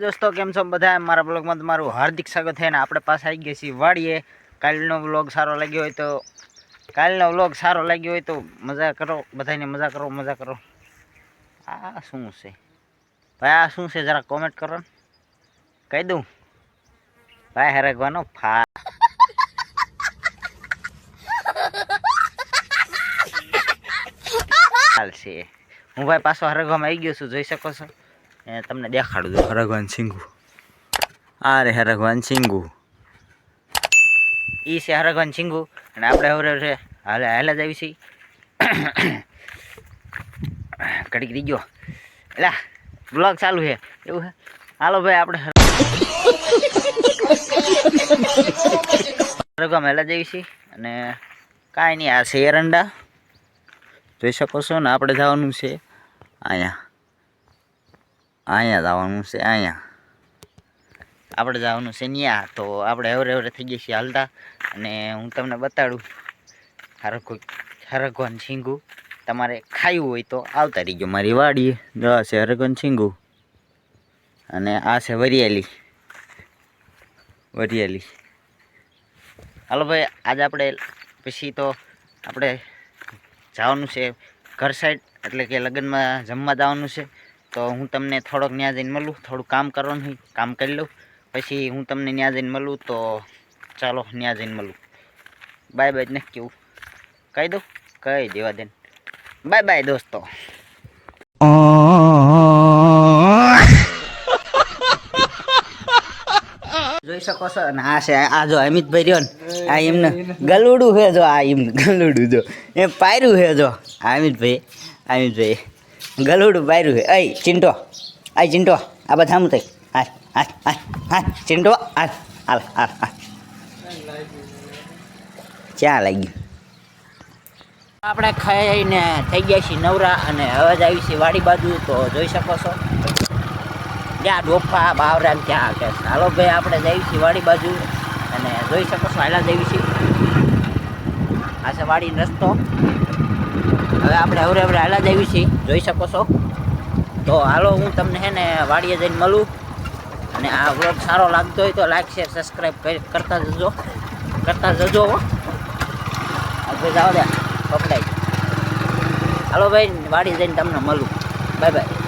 દોસ્તો, કેમ છો બધા? મારા બ્લોગમાં તમારું હાર્દિક સ્વાગત છે ને આપણે પાસે આવી ગયા છીએ વાડીએ. કાલનો બ્લોગ સારો લાગ્યો હોય તો, કાલનો વ્લોગ સારો લાગ્યો હોય તો મજા કરો, બધાને મજા કરો મજા કરો. આ શું છે? ભાઈ, આ શું છે? જરા કોમેન્ટ કરો ને. કહી દઉં. ભાઈ, હરગવાનો ફા છે. હું ભાઈ પાછો હરગવામાં આવી ગયો છું, જોઈ શકો છો. એ તમને દેખાડું છું. હરગવાન સિંગુ. આ રે હરગવાન સિંગુ. ઈ છે હરગવાન સિંગુ. અને આપણે હવે છે હાલે હાલે જ આવી છીએ. ઘડીક રહી ગયો. એલા બ્લોગ ચાલુ છે. એવું છે? હાલો ભાઈ આપણે રઘવા મેલા જઈએ છીએ. અને કાંઈ નહીં આ છે એરંડા. જોઈ શકો છો ને આપણે જવાનું છે અહીંયા. અહીંયા જવાનું છે, અહીંયા. આપણે જવાનું છે ન્યા, તો આપણે હવરે હવરે થઈ ગયા છીએ હાલતા. અને હું તમને બતાડું હરગો હરગવાન સિંગુ તમારે ખાયું હોય તો આવતા રહીજો મારી વાડીએ. આ છે હરગવાન સિંગુ અને આ છે વરિયાળી. વરિયાળી. હાલો ભાઈ, આજે આપણે પછી તો આપણે જવાનું છે ઘર સાઈડ એટલે કે લગ્નમાં જમવા જવાનું છે. તો હું તમને થોડોક ત્યાં જઈને મળું, થોડું કામ કરવાનું કામ કરી લઉં. પછી હું તમને ત્યાં જઈને મળું તો ચાલો ત્યાં જઈને મળું. બાય બાય ને કેવું કહી દઉં? કહી દેવા દેન બાય બાય, દોસ્તો. જોઈ શકો છો? ને આ છે, આ જો અમિતભાઈ રહ્યો ને, આ એમને ગલુડું છે જો, આ એમ ગલુડું જો. એ પાયરું છે જો અમિતભાઈ અમિતભાઈ. ગલુડું બાયરું છે. અય, ચિંટો. આ ચિંટો. આ બધા થઈ હા હા હા હા ચિંટો. હાલ હાલ હાલ હાલ. ક્યાં લાગ્યું આપણે ખાઈને થઈ ગયા છીએ નવરા અને હવે જ આવી છીએ વાડી બાજુ, તો જોઈ શકો છો. ત્યાં ડોફા, બાવરા ત્યાં કે હાલો ભાઈ, આપણે જઈએ છીએ વાડી બાજુ અને જોઈ શકો છો, હાલા જઈએ છીએ. આ છે વાડીનો રસ્તો. હવે આપણે હવરે હવરે હાલા દેવી છીએ. જોઈ શકો છો. તો હાલો, હું તમને હે ને વાડીએ જઈને મળું. અને આ વ્લોગ સારો લાગતો હોય તો લાઈક શેર સબસ્ક્રાઈબ કરતા જજો. કરતા જજો હો. આપણે જાઓ દે. પકડાઈ હાલો ભાઈ વાડી જઈને તમને મળું. Bye bye